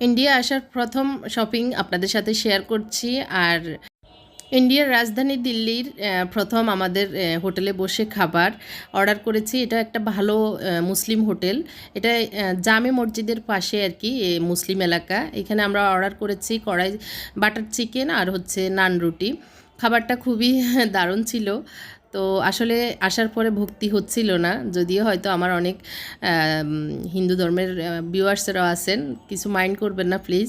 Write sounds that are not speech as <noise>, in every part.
India আসার প্রথম shopping আপনাদের সাথে শেয়ার করছি। আর ইন্ডিয়ার রাজধানী দিল্লির প্রথম আমাদের হোটেলে বসে খাবার অর্ডার করেছি। এটা একটা ভালো মুসলিম হোটেল। এটা জামে মসজিদের পাশে আর কি মুসলিম এলাকা। এখানে আমরা অর্ডার করেছি কড়াই বাটার চিকেন আর হচ্ছে নান রুটি। খাবারটা খুবই <laughs> দারুণ ছিল। তো আসলে আসার পরে ভক্তি হচ্ছিল না। যদিও হয়তো আমার অনেক হিন্দু ধর্মের ভিউয়ার্সরাও আছেন, কিছু মাইন্ড করবেন না প্লিজ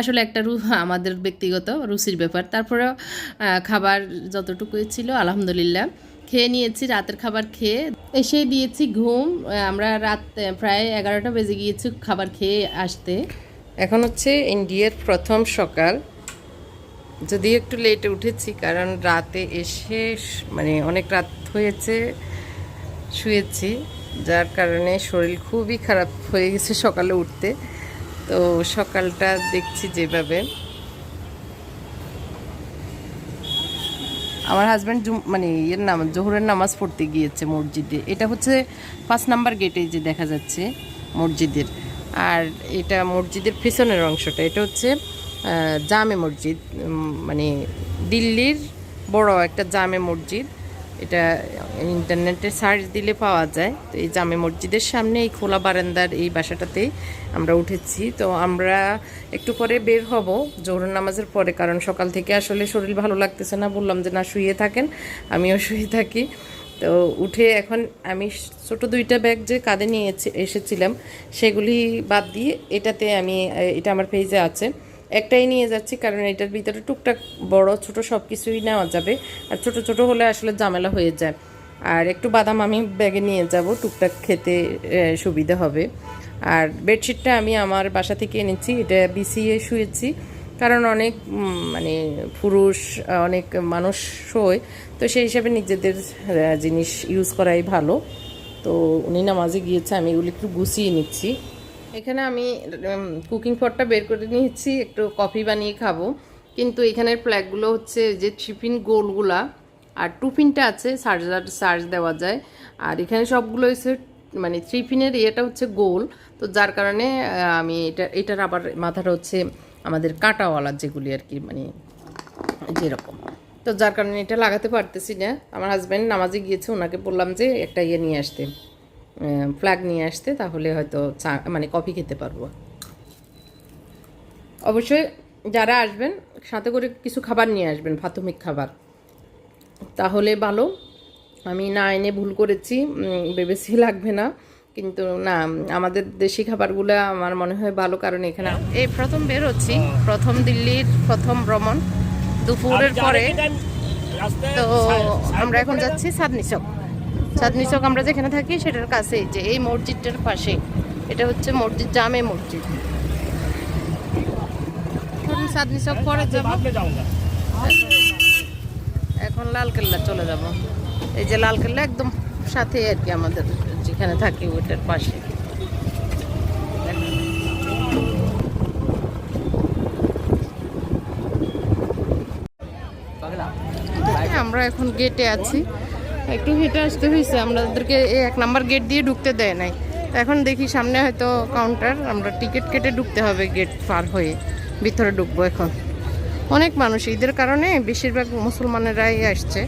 আসলে একটা রু, আমাদের ব্যক্তিগত রুচির ব্যাপার। তারপরেও খাবার যতটুকুই ছিল, আলহামদুলিল্লাহ। খেয়ে নিয়েছি, রাতের খাবার খেয়ে এসে দিয়েছি ঘুম। আমরা রাত প্রায় এগারোটা বেজে গিয়েছি খাবার খেয়ে আসতে। এখন হচ্ছে ইন্ডিয়ার প্রথম সকাল। যদিও একটু লেটে উঠেছি, কারণ রাতে এসে মানে অনেক রাত হয়েছে, শুয়েছি, যার কারণে শরীর খুবই খারাপ হয়ে গেছে সকালে উঠতে। তো সকালটা দেখছি যেভাবে। আমার হাজব্যান্ড মানে ইয়ের নাম, জোহরের নামাজ পড়তে গিয়েছে মসজিদে। এটা হচ্ছে পাঁচ নাম্বার গেটে যে দেখা যাচ্ছে মসজিদের। আর এটা মসজিদের পেছনের অংশটা, এটা হচ্ছে জামে মসজিদ মানে দিল্লির বড় একটা জামে মসজিদ। এটা ইন্টারনেটে সার্চ দিলে পাওয়া যায়। তো এই জামে মসজিদের সামনে এই খোলা বারান্দার এই বাসাটাতেই আমরা উঠেছি। তো আমরা একটু পরে বের হব জোহর নামাজের পরে, কারণ সকাল থেকে আসলে শরীর ভালো লাগতেছে না। বললাম যে, না, শুয়ে থাকেন, আমিও শুয়ে থাকি। তো উঠে এখন আমি ছোট দুইটা ব্যাগ যে কাঁধে নিয়ে এসে- এসেছিলাম, সেগুলি বাদ দিয়ে এটাতে আমি এটা আমার পেজে আছে। একটাই নিয়ে যাচ্ছি, কারণ এটার ভিতরে টুকটাক বড়, ছোট সব কিছুই নেওয়া যাবে। আর ছোট ছোট হলে আসলে ঝামেলা হয়ে যায়। আর একটু বাদাম আমি ব্যাগে নিয়ে যাব, টুকটাক খেতে সুবিধা হবে। আর বেডশিটটা আমি আমার বাসা থেকে এনেছি, এটা বিছিয়ে শুয়েছি। কারণ অনেক মানে পুরুষ, অনেক মানুষ শোয়, তো সেই হিসাবে নিজেদের জিনিস ইউজ করাই ভালো। তো উনি নামাজে গিয়েছে, আমি এগুলো একটু গুছিয়ে নিচ্ছি। এখানে আমি কুকিং পটটা বের করে নিয়েছি, একটু কফি বানিয়ে খাব। কিন্তু এখানের প্ল্যাগগুলো হচ্ছে যে টিফিন গোলগুলা আর টু পিনটা আছে সার্জার সার্জ দেওয়া যায়। আর এখানে সবগুলো হচ্ছে মানে থ্রি পিনের ইয়েটা হচ্ছে গোল। তো যার কারণে আমি এটা, এটার আবার মাথাটা হচ্ছে আমাদের কাঁটাওয়ালা যেগুলি আর কি মানে যেরকম। তো যার কারণে এটা লাগাতে পারতেছি না। আমার হাজব্যান্ড নামাজে গিয়েছে, ওনাকে বললাম যে একটা ইয়ে নিয়ে আসতে। ফ্ল্যাগ নিয়ে আসতে তাহলে হয়তো চা মানে কফি খেতে পারব। অবশ্যই যারা আসবেন সাথে করে কিছু খাবার নিয়ে আসবেন প্রাথমিক খাবার। তাহলে ভালো। আমি না এনে ভুল করেছি ভেবেছি লাগবে না। কিন্তু না আমাদের দেশি খাবারগুলো আমার মনে হয় ভালো কারণ এখানে এই প্রথম বের হচ্ছি। প্রথম দিল্লির প্রথম ভ্রমণ। দুপুরের পরে তো আমরা এখন যাচ্ছি চাঁদনি চক চাঁদনি চক আমরা যেখানে থাকি সেটার কাছে যে এই মসজিদটার পাশে। এটা হচ্ছে মসজিদ জামে মসজিদ। এখন চাঁদনি চক পরে যাব। এখন লালকেল্লা চলে যাব। এই যে লালকেল্লা একদম সাথে আর কি আমাদের যেখানে থাকি ওইটার পাশে। আমরা এখন গেটে আছি। একটু হেঁটে আসতে হয়েছে আমাদেরকে এই এক নাম্বার গেট দিয়ে ঢুকতে দেয় নাই। এখন দেখি সামনে হয়তো কাউন্টার আমরা টিকিট কেটে ঢুকতে হবে গেট পার হয়ে, ভিতরে ঢুকবো এখন। অনেক মানুষ, ঈদের কারণে বেশিরভাগ মুসলমানেরাই আসছে।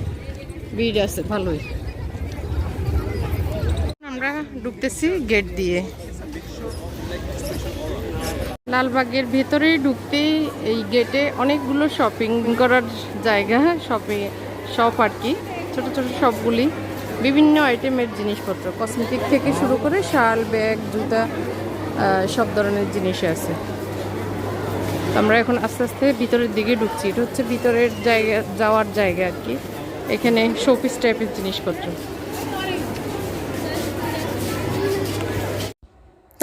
ভিড় আছে, ভালোই। আমরা ঢুকতেছি গেট দিয়ে। লালবাগের ভেতরেই ঢুকতেই এই গেটে অনেকগুলো শপিং করার জায়গা শপিং শপ আর কি। ছোট ছোট সবগুলি বিভিন্ন আইটেমের জিনিসপত্র কসমেটিক থেকে শুরু করে শাল, ব্যাগ, জুতা সব ধরনের জিনিস আছে। আমরা এখন আস্তে আস্তে ভিতরের দিকে ঢুকছি। এটা হচ্ছে ভিতরের জায়গা, যাওয়ার জায়গা আর কি। এখানে শোপিস টাইপের জিনিসপত্র।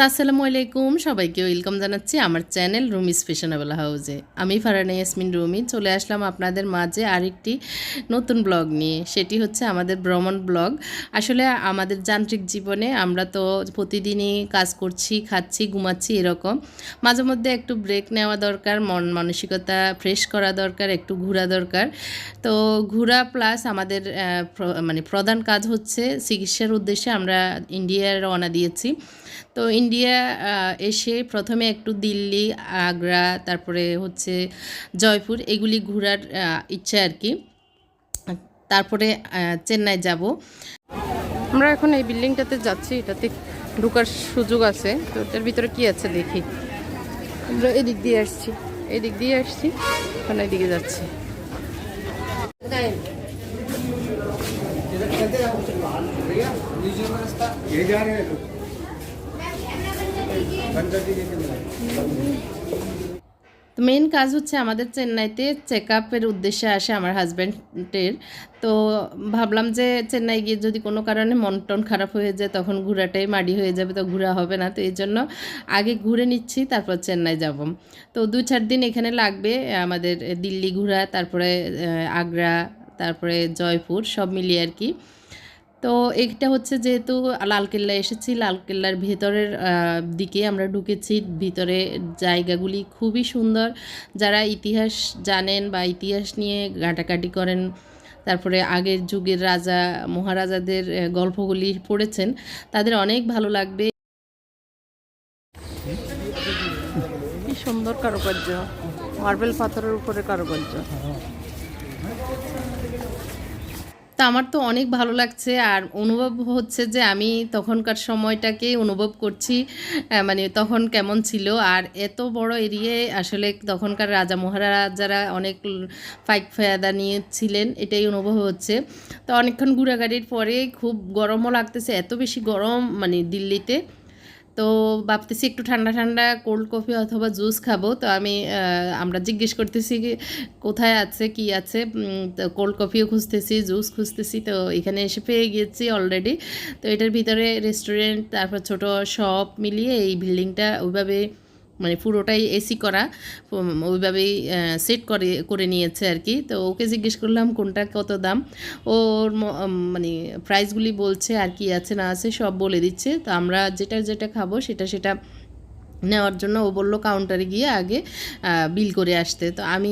আসসালামু আলাইকুম। সবাইকে ওয়েলকাম জানাচ্ছি আমার চ্যানেল রুমিস ফ্যাশনেবল হাউজে আমি ফারানা ইয়াসমিন রুমি, চলে আসলাম আপনাদের মাঝে আরেকটি নতুন ব্লগ নিয়ে। সেটি হচ্ছে আমাদের ভ্রমণ ব্লগ। আসলে আমাদের যান্ত্রিক জীবনে আমরা তো প্রতিদিনই কাজ করছি, খাচ্ছি, ঘুমাচ্ছি এরকম। মাঝে মধ্যে একটু ব্রেক নেওয়া দরকার, মন মানসিকতা ফ্রেশ করা দরকার, একটু ঘোরা দরকার। তো ঘোরা প্লাস আমাদের মানে প্রধান কাজ হচ্ছে চিকিৎসার উদ্দেশ্যে আমরা ইন্ডিয়ায় রওনা দিয়েছি। তো ইন্ডিয়া আহ, এসে প্রথমে একটু দিল্লি আগ্রা তারপরে হচ্ছে জয়পুর এগুলি ঘোরার আহ, ইচ্ছা আর কি তারপরে আহ, চেন্নাই যাব আমরা এখন এই বিল্ডিংটাতে যাচ্ছি এটাতে ঢোকার সুযোগ আছে তো এটার ভিতরে কি আছে দেখি আমরা এদিক দিয়ে আসছি এদিক দিয়ে আসছি এখন এদিকে যাচ্ছি ये जा रहे हैं তো মেন কাজ হচ্ছে আমাদের চেন্নাইতে চেক আপের উদ্দেশ্যে আসে আমার হাজব্যান্ডের তো ভাবলাম যে চেন্নাই গিয়ে যদি কোনো কারণে মন টন খারাপ হয়ে যায়, তখন ঘোরাটাই মাড়ি হয়ে যাবে, তো ঘোরা হবে না। তো এই জন্য আগে ঘুরে নিচ্ছি, তারপর চেন্নাই যাব। তো দু চার দিন এখানে লাগবে, আমাদের দিল্লি ঘোরা, তারপরে আগ্রা, তারপরে জয়পুর, সব মিলিয়ে আর কি। তো এটা হচ্ছে যেহেতু লালকেল্লা এসেছি লালকেল্লার ভেতরের দিকে আমরা ঢুকেছি। ভিতরে জায়গাগুলি খুবই সুন্দর। যারা ইতিহাস জানেন বা ইতিহাস নিয়ে ঘাটাঘাটি করেন, তারপরে আগের যুগের রাজা, মহারাজাদের গল্পগুলি পড়েছেন, তাদের অনেক ভালো লাগবে। সুন্দর কারুকার্য। মার্বেল পাথরের উপরে কারুকার্য। তা আমার তো অনেক ভালো লাগছে। আর অনুভব হচ্ছে যে আমি তখনকার সময়টাকে অনুভব করছি মানে তখন কেমন ছিল। আর এত বড় এরিয়ায় আসলে তখনকার রাজা মহারাজারা অনেক ফাইক ফায়দা নিয়েছিলেন, এটাই অনুভব হচ্ছে। তো অনেকক্ষণ ঘুরাঘাড়ির পরে খুব গরমও লাগতেছে, এত বেশি গরম মানে দিল্লিতে। তো ভাবতেছি একটু ঠান্ডা ঠান্ডা কোল্ড কফি অথবা জুস খাব। তো আমি আমরা জিজ্ঞেস করতেছি কোথায় আছে, কি আছে? কোল্ড কফিও খুঁজতেছি জুস খুঁজতেছি, তো এখানে এসে পেয়ে গিয়েছি অলরেডি তো এটার ভিতরে রেস্টুরেন্ট তারপর ছোট শপ মিলিয়ে এই বিল্ডিংটা ওইভাবে মানে পুরোটাই এসি করা ওইভাবেই সেট করে করে নিয়েছে আর কি। তো ওকে জিজ্ঞেস করলাম, কোনটা, কত দাম? ওর মানে প্রাইসগুলি বলছে আর কি আছে, না আছে, সব বলে দিচ্ছে। তো আমরা যেটা যেটা খাব, সেটা সেটা নেওয়ার জন্য ও বলল কাউন্টারে গিয়ে আগে বিল করে আসতে। তো আমি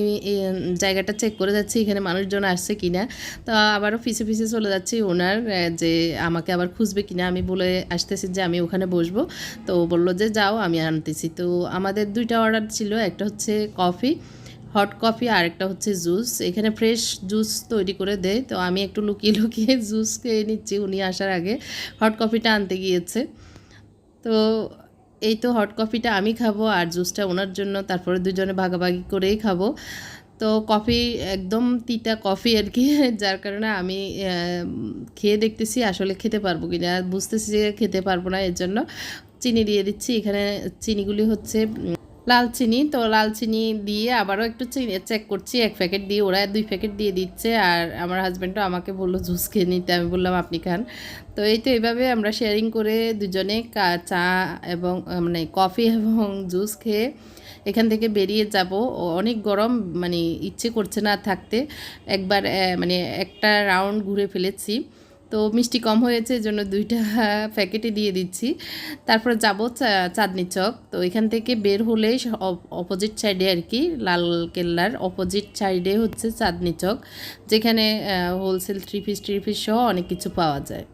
জায়গাটা চেক করে যাচ্ছি এখানে মানুষজন আসছে কিনা। তো আবারও পিছে পিছে চলে যাচ্ছি ওনার যে আমাকে আবার খুঁজবে কিনা। আমি বলে আসতেছি যে আমি ওখানে বসবো। তো ও বলল যে যাও, আমি আনতেছি। তো আমাদের দুইটা অর্ডার ছিল, একটা হচ্ছে কফি হট কফি আর একটা হচ্ছে জুস এখানে ফ্রেশ জুস তৈরি করে দেয়। তো আমি একটু লুকিয়ে <laughs> লুকিয়ে জুস খেয়ে নিচ্ছি। উনি আসার আগে হট কফিটা আনতে গিয়েছে। তো এই তো হট কফিটা আমি খাব আর জুসটা ওনার জন্য, তারপরে দুজনে ভাগাভাগি করেই খাব। তো কফি একদম তিতা কফি আর কি, <laughs> যার কারণে আমি খেয়ে দেখতেছি আসলে খেতে পারব কি না বুঝতেছি যে খেতে পারব না, এর জন্য চিনি দিয়ে দিচ্ছি। এখানে চিনিগুলি হচ্ছে লাল চিনি, তো লাল চিনি দিয়ে আবারও একটু চিনি চেক করছি। এক প্যাকেট দিয়ে ওরা দুই প্যাকেট দিয়ে দিচ্ছে আর আমার হাজব্যান্ডও আমাকে বলল, জুস খেয়ে নিতে। আমি বললাম, আপনি খান। তো এই তো এইভাবে আমরা শেয়ারিং করে দুজনে চা এবং মানে কফি <laughs> এবং জুস খেয়ে এখান থেকে বেরিয়ে যাব। অনেক গরম মানে ইচ্ছে করছে না থাকতে। একবার মানে একটা রাউন্ড ঘুরে ফেলেছি। তো মিষ্টি কম হয়েছে জন্য দুইটা <laughs> প্যাকেটে দিয়ে দিচ্ছি। তারপর যাব চাঁদনি চক। তো এখান থেকে বের হলেই অপোজিট সাইডে আর কি, লাল কেল্লার অপোজিট সাইডে হচ্ছে চাঁদনি চক, যেখানে wholesale three piece three piece সহ অনেক কিছু পাওয়া যায়।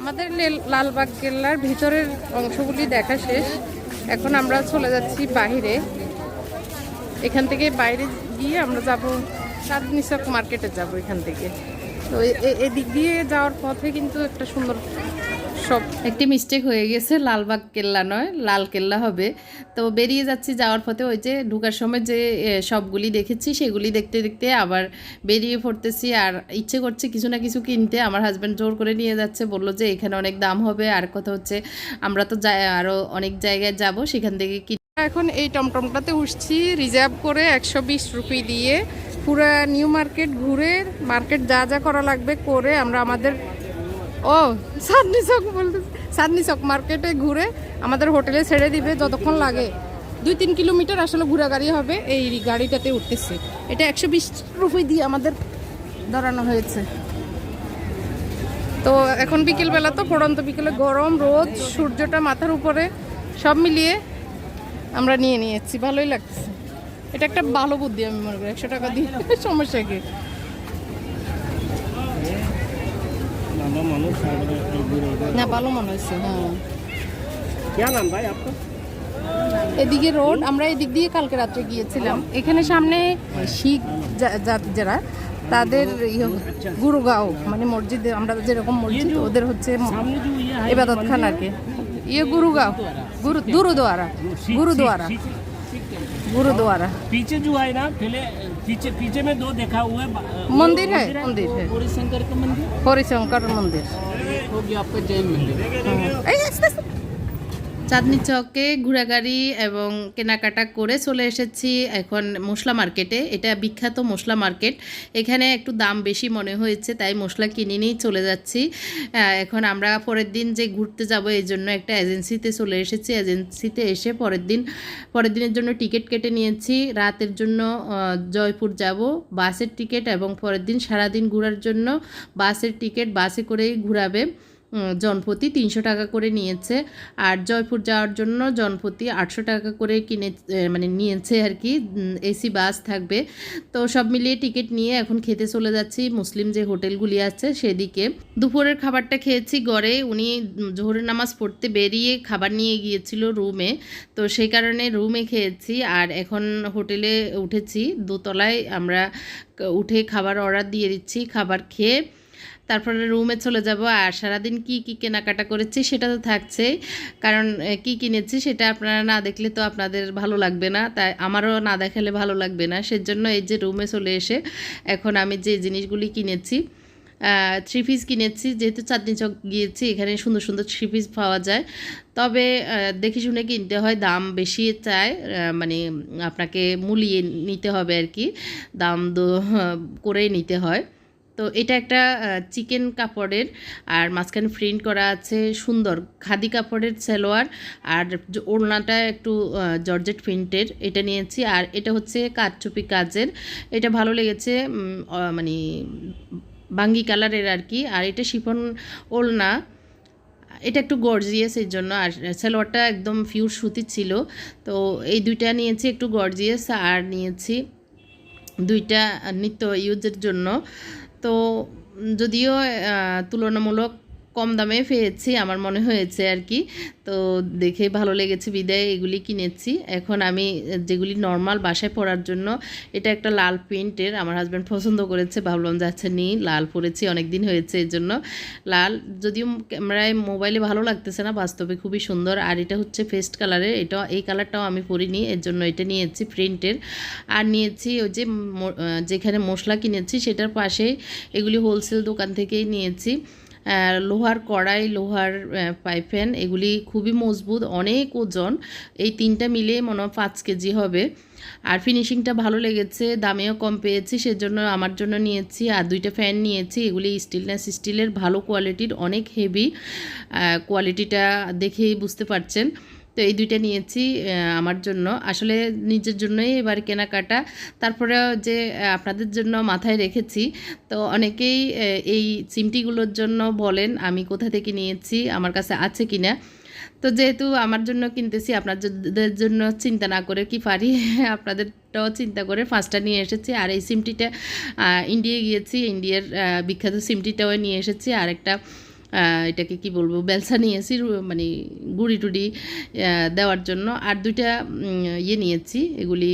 আমাদের লালবাগ কেল্লার ভিতরের অংশগুলি দেখা শেষ। এখন আমরা চলে যাচ্ছি বাইরে এখান থেকে বাইরে গিয়ে আমরা যাব চাঁদনি চক মার্কেটে যাব এখান থেকে। তো এদিক দিয়ে যাওয়ার পথে কিন্তু একটা সুন্দর সব একটি মিস্টেক হয়ে গেছে লালবাগ কেল্লা নয় লাল কেল্লা হবে। তো বেরিয়ে যাচ্ছি যাওয়ার পথে ওই যে ঢুকার সময় যে সবগুলি দেখেছি সেগুলি দেখতে দেখতে আবার বেরিয়ে পড়তেছি। আর ইচ্ছে করছে কিছু না কিছু কিনতে। আমার হাজব্যান্ড জোর করে নিয়ে যাচ্ছে বলল যে এখানে অনেক দাম হবে। আর কথা হচ্ছে আমরা তো যাই আরও অনেক জায়গায় যাব সেখান থেকে কি এখন এই টমটমটাতে উঠছি রিজার্ভ করে একশো বিশ রুপি দিয়ে পুরা নিউ মার্কেট ঘুরে মার্কেট যা যা করা লাগবে করে আমরা আমাদের ও সাদনি চক বলতে সাদনি চক মার্কেটে ঘুরে আমাদের হোটেলে ছেড়ে দিবে যতক্ষণ লাগে। দুই তিন কিলোমিটার আসলে ঘোরা গাড়ি হবে, এই গাড়িটাতে উঠতেছে। এটা একশো বিশ রুপি দিয়ে আমাদের দাঁড়ানো হয়েছে। তো এখন বিকেলবেলা তো পড়ন্ত বিকেলে গরম, রোদ, সূর্যটা মাথার উপরে, সব মিলিয়ে আমরা নিয়ে নিয়েছি। ভালোই লাগছে। এটা একটা ভালো বুদ্ধি আমি মনে করি একশো টাকা দিয়ে সমস্যা কি না ভালো মনে হয়েছে এদিকে রোড আমরা এদিক দিয়ে কালকে রাত্রে গিয়েছিলাম এখানে সামনে শিখ জাতি যারা তাদের গুরুগাঁও মানে মসজিদে আমরা যেরকম মসজিদ ওদের হচ্ছে এবাদত খান আর কি ইয়ে গুরুগাঁও গুরু গুরুদুয়ারা গুরুদুয়ারা गुरुद्वारा पीछे जो है ना पहले पीछे पीछे में दो देखा हुआ मंदिर है मंदिर है हरिशंकर का मंदिर हरिशंकर मंदिर हो गया आपका जैन मंदिर চাঁদনি চকে ঘোরাগাড়ি এবং কেনাকাটা করে চলে এসেছি এখন মশলা মার্কেটে। এটা বিখ্যাত মশলা মার্কেট। এখানে একটু দাম বেশি মনে হয়েছে, তাই মশলা কিনে নিয়েই চলে যাচ্ছি। এখন আমরা পরের দিন যে ঘুরতে যাব, এই জন্য একটা এজেন্সিতে চলে এসেছি। এজেন্সিতে এসে পরের দিন, পরের দিনের জন্য টিকিট কেটে নিয়েছি। রাতের জন্য জয়পুর যাব, বাসের টিকিট এবং পরের দিন সারাদিন ঘোরার জন্য বাসের টিকিট বাসে করেই ঘুরাবে। জনপ্রতি তিনশো টাকা করে নিয়েছে। আর জয়পুর যাওয়ার জন্য জনপ্রতি আটশো টাকা করে কিনে মানে নিয়েছে আর কি। এসি, বাস থাকবে। তো সব মিলিয়ে টিকিট নিয়ে এখন খেতে চলে যাচ্ছি মুসলিম যে হোটেলগুলি আছে সেদিকে। দুপুরের খাবারটা খেয়েছি গড়ে। উনি জোহরের নামাজ পড়তে বেরিয়ে খাবার নিয়ে গিয়েছিল রুমে। তো সেই কারণে রুমে খেয়েছি। আর এখন হোটেলে উঠেছি। দোতলায় আমরা উঠে খাবার অর্ডার দিয়ে দিচ্ছি। খাবার খেয়ে তারপরে রুমে চলে যাব আর সারাদিন কি কি কেনাকাটা করেছি সেটা তো থাকছেই। কারণ কি কিনেছি সেটা আপনারা না দেখলে তো আপনাদের ভালো লাগবে না। তাই আমারও না দেখালে ভালো লাগবে না। সেজন্য এই যে রুমে চলে এসে এখন আমি যে জিনিসগুলি কিনেছি থ্রি পিস কিনেছি। যেহেতু চাঁদনি চক গিয়েছি, এখানে সুন্দর সুন্দর থ্রি পিস পাওয়া যায়। তবে দেখে শুনে কিনতে হয়, দাম বেশি চায় মানে আপনাকে মুলিয়ে নিতে হবে আর কি। দাম দো করেই নিতে হয়। তো এটা একটা চিকেন কাপড়ের আর মাঝখানে প্রিন্ট করা আছে সুন্দর খাদি কাপড়ের সালোয়ার আর ওড়নাটা একটু জর্জেট প্রিন্টের এটা নিয়েছি আর এটা হচ্ছে কাঠচুপি কাজের। এটা ভালো লেগেছে মানে বাঙ্গি কালারের আর কি আর এটা শিফন ওড়না। এটা একটু গর্জিয়াস এর জন্য আর সালোয়ারটা একদম ফিউর সুতি ছিল। তো এই দুইটা নিয়েছি একটু গর্জিয়াস আর নিয়েছি দুইটা নিত্য ইউজের জন্য। তো যদিও তুলনামূলক কম দামে পেয়েছি, আমার মনে হয়েছে আর কি। তো দেখে ভালো লেগেছে বিদায়, এগুলি কিনেছি। এখন আমি যেগুলি নর্মাল বাসায় পরার জন্য, এটা একটা লাল প্রিন্টের, আমার হাজব্যান্ড পছন্দ করেছে, ভাবলাম যাচ্ছে নি লাল পরেছি অনেক দিন হয়েছে এর জন্য। লাল যদিও ক্যামেরায় মোবাইলে ভালো লাগতেছে না, বাস্তবে খুবই সুন্দর, আর এটা হচ্ছে ফেস্ট কালারের এটা এই কালারটাও আমি পরিনি, এর জন্য এটা নিয়েছি প্রিন্টের। আর নিয়েছি ওই যে যেখানে মশলা কিনেছি, সেটার পাশেই এগুলি হোলসেল দোকান থেকেই নিয়েছি। লোহার কড়াই, লোহার পাইফেন এগুলি খুবই মজবুত, অনেক ওজন। এই তিনটা মিলে মনে হয় পাঁচ কেজি হবে। আর ফিনিশিংটা ভালো লেগেছে, দামেও কম পেয়েছি, সেজন্য আমার জন্য নিয়েছি। আর দুইটা ফ্যান নিয়েছি, এগুলি স্টিলনেস স্টিলের ভালো কোয়ালিটির অনেক হেভি কোয়ালিটিটা দেখেই বুঝতে পারছেন। তো এই দুইটা নিয়েছি আমার জন্য। আসলে নিজের জন্যই এবার কেনাকাটা। তারপরে যে আপনাদের জন্য মাথায় রেখেছি তো অনেকেই এই চিমটিগুলোর জন্য বলেন আমি কোথা থেকে নিয়েছি আমার কাছে আছে কি না তো যেহেতু আমার জন্য কিনতেছি আপনাদের জন্য চিন্তা না করে কি পারি <laughs> আপনাদেরটাও চিন্তা করে ফার্স্টটা নিয়ে এসেছি। আর এই সিমটিটা আহ, ইন্ডিয়া গিয়েছি ইন্ডিয়ার বিখ্যাত সিমটিটাও নিয়ে এসেছি। আর একটা এটাকে কি বলব বেলসা নিয়েছি মানে গুড়ি টুড়ি দেওয়ার জন্য। আর দুইটা ইয়ে নিয়েছি, এগুলি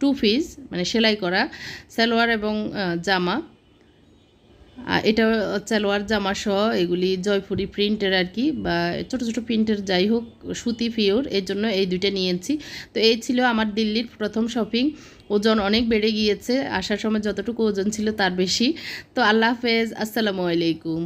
টু পিস মানে সেলাই করা, সালোয়ার এবং জামা। এটা সালোয়ার, জামা সহ এগুলি জয়পুরি প্রিন্টের আর কি, বা ছোটো ছোটো প্রিন্টের যাই হোক, সুতি, পিওর, এর জন্য এই দুইটা নিয়েছি। তো এই ছিল আমার দিল্লির প্রথম শপিং ওজন অনেক বেড়ে গিয়েছে, আসার সময় যতটুকু ওজন ছিল তার বেশি। তো আল্লাহ হাফেজ, আসসালামু আলাইকুম।